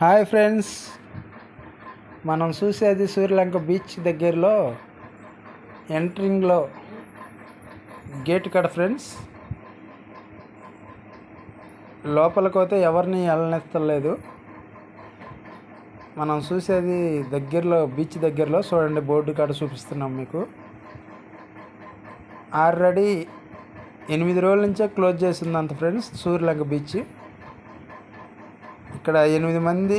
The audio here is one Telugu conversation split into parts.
Hi friends. మనం చూసేది సూర్యలంక బీచ్ దగ్గరలో ఎంట్రింగ్లో గేట్ కడ ఫ్రెండ్స్. లోపలికి పోతే ఎవరిని వెళ్ళనిస్తలేదు. మనం చూసేది దగ్గరలో బీచ్ దగ్గరలో చూడండి బోర్డు కాడ చూపిస్తున్నాం మీకు. ఆల్రెడీ ఎనిమిది రోజుల నుంచే క్లోజ్ చేసిందంత ఫ్రెండ్స్ సూర్యలంక బీచ్. ఇక్కడ ఎనిమిది మంది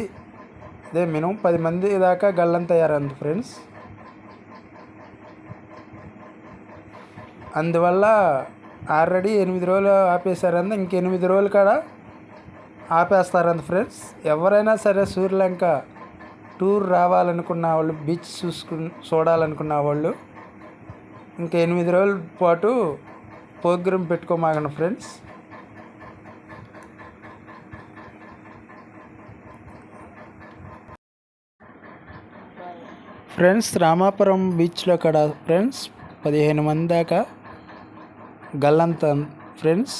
అదే మినిమం పది మంది దాకా గల్లంత అయ్యారంత ఫ్రెండ్స్. అందువల్ల ఆల్రెడీ ఎనిమిది రోజులు ఆపేశారంది ఇంక ఎనిమిది రోజులు కాడ ఆపేస్తారంది ఫ్రెండ్స్. ఎవరైనా సరే సూర్యలంక టూర్ రావాలనుకున్న వాళ్ళు బీచ్ చూసుకు చూడాలనుకున్న వాళ్ళు ఇంకా ఎనిమిది రోజుల పాటు ప్రోగ్రామ్ పెట్టుకోమాగండి ఫ్రెండ్స్. ఫ్రెండ్స్ రామాపురం బీచ్లో కాడ ఫ్రెండ్స్ పదిహేను మంది దాకా గల్లంత ఫ్రెండ్స్.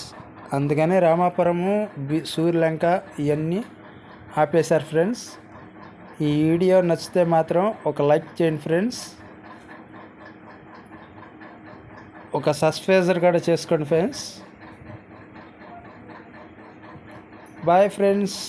అందుకనే రామాపురము బీ సూర్యలంక ఇవన్నీ ఆపేశారు ఫ్రెండ్స్. ఈ వీడియో నచ్చితే మాత్రం ఒక లైక్ చేయండి ఫ్రెండ్స్. ఒక సబ్స్క్రైబర్ కూడా చేసుకోండి ఫ్రెండ్స్. Bye friends.